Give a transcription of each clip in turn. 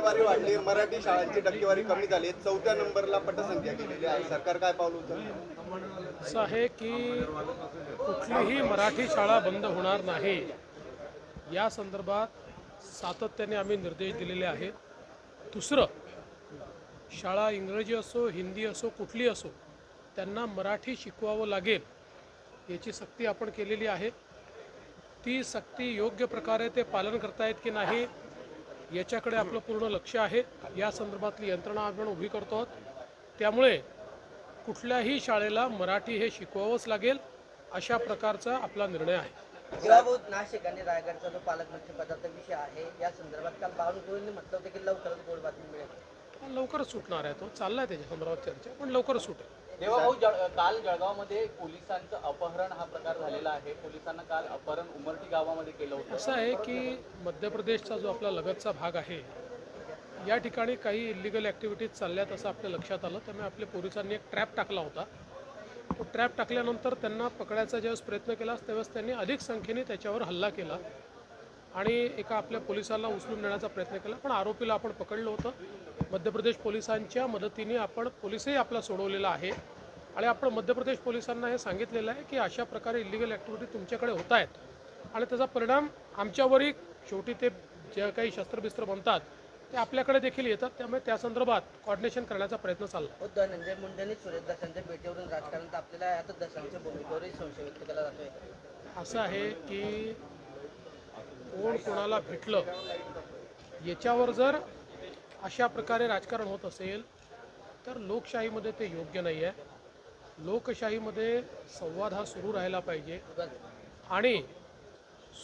टक्केवारी वाढली. मराठी शाळांची टक्केवारी कमी झाली. चौथ्या नंबरला पटसंख्या गेलेली आहे. सरकार काय पावलं उचलतं असं आहे की कुठलीही मराठी शाळा बंद होणार नाही. या संदर्भात सातत्याने आम्ही निर्देश दिलेले आहेत. दुसरं शाळा इंग्रजी असो हिंदी असो कुठली असो त्यांना मराठी शिकवावं लागेल याची सक्ती आपण केलेली आहे. ती सक्ती योग्य प्रकारे ते पालन करतायत की नाही याच्याकडे आपलं पूर्ण लक्ष आहे. या संदर्भातली यंत्रणा आपण उभी करतो आहोत. त्यामुळे कुठल्याही शाळेला मराठी हे शिकवावंच लागेल अशा प्रकारचा आपला निर्णय आहे. जीवाभाऊ नाशिक आणि रायगडचा जो पालकमंत्री पदाचा विषय आहे या संदर्भात काल बावनकुळेंनी म्हटलं होतं की लवकरच गोड बातमी मिळेल. लवकरच सुटणार आहे तो. चाललाय त्याच्या संदर्भात चर्चा पण लवकरच सुटेल. देवाभाऊ जळ काल जळगावमध्ये पोलिसांचं अपहरण हा प्रकार झालेला आहे. पोलिसांना काल अपहरण उमरटी गावामध्ये केलं होतं. असं आहे की मध्य प्रदेशचा जो आपला लगतचा भाग आहे या ठिकाणी काही इलिगल ॲक्टिव्हिटीज चालल्यात असं आपल्या लक्षात आलं. त्यामुळे आपल्या पोलिसांनी एक ट्रॅप टाकला होता. तो ट्रॅप टाकल्यानंतर त्यांना पकडायचा ज्यावेळेस प्रयत्न केला त्यावेळेस त्यांनी अधिक संख्येने त्याच्यावर हल्ला केला आणि एका आपल्या पोलिसाला उचलून नेण्याचा प्रयत्न केला. पण आरोपीला आपण पकडलं होतं. मध्य प्रदेश पोलिसांच्या मदतीने आपण पोलिसही आपला सोडवलेला आहे. आणि आपण मध्य प्रदेश पोलिसांना हे सांगितलेलं आहे की अशा प्रकारे इलिगल ॲक्टिव्हिटी तुमच्याकडे होत आहेत. आणि त्याचा परिणाम आमच्यावरही शेवटी ते जे काही शस्त्रबिस्त्र बनतात ते आपल्याकडे देखील येतात. त्यामुळे त्या संदर्भात कॉर्डिनेशन करण्याचा प्रयत्न चालला. हो धनंजय मुंडेंनी सुरेश दसांच्या भेटीवरून राजकारण आहे आता दसांच्या भूमिकेवरही संशय व्यक्त केला जातोय. असं आहे की कोण कोणाला भेटलं याच्यावर जर अशा प्रकारे राजकारण होत असेल तर लोकशाहीमध्ये ते योग्य नाही आहे लोकशाहीमध्ये संवाद हा सुरू राहायला पाहिजे. आणि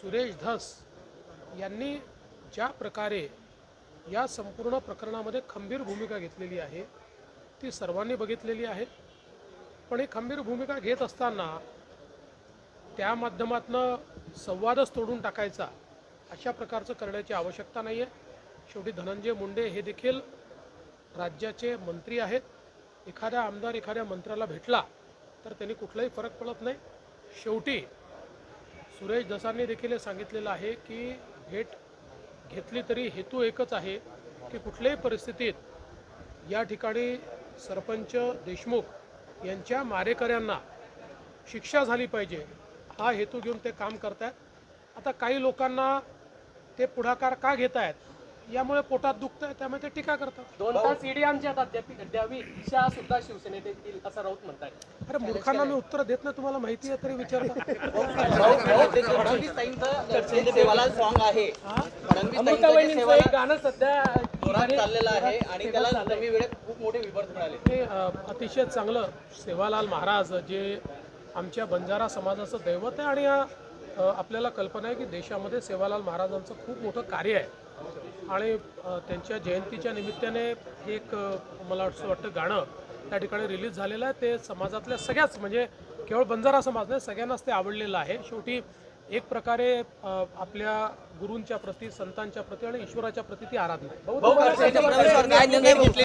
सुरेश धस यांनी ज्या प्रकारे या संपूर्ण प्रकरणामध्ये खंबीर भूमिका घेतलेली आहे ती सर्वांनी बघितलेली आहे. पण ही खंबीर भूमिका घेत असताना त्या माध्यमातनं संवादच तोडून टाकायचा अशा प्रकारचं करण्याची आवश्यकता नाही आहे शेवटी धनंजय मुंडे हे देखील राज्याचे मंत्री आहेत. एखादा आमदार एखाद्या मंत्र्याला भेटला तर त्यांनी कुठलाही फरक पडत नाही. शेवटी सुरेश दसांनी देखील हे सांगितलेलं आहे की भेट घेतली तरी हेतू एकच आहे की कुठल्याही परिस्थितीत या ठिकाणी सरपंच देशमुख यांच्या मारेकऱ्यांना शिक्षा झाली पाहिजे. हा हेतू घेऊन ते काम करत आहेत आता काही लोकांना ते पुढाकार का घेत आहेत यामुळे पोटात दुखतं आहे त्यामुळे ते टीका करतात. दोन तास ईडी आमच्या तात्यात द्यावी. दिशा सुद्धा शिवसेनेत येतील असं राऊत म्हणतात अरे मूर्खांना मी उत्तर देत नाही तुम्हाला माहिती आहे तरी देवाला सॉन्ग आहे. गाणं सध्या चाललेलं आहे आणि त्याला वेळेत खूप मोठे विवर्त मिळाले. हे अ, अतिशय चांगलं सेवालाल महाराज जे आमच्या बंजारा समाजाचं दैवत आहे आणि आपल्याला कल्पना आहे की देशामध्ये सेवालाल महाराजांचं खूप मोठं कार्य आहे. आणि त्यांच्या जयंतीच्या निमित्ताने एक मला असं वाटतं गाणं त्या ठिकाणी रिलीज झालेलं आहे. ते समाजातल्या सगळ्याच म्हणजे केवळ बंजारा समाज नाही सगळ्यांनाच ते आवडलेलं आहे. शेवटी एक प्रकारे आपल्या गुरूंच्या प्रती संतांच्या प्रती आणि ईश्वराच्या प्रती ती आराधना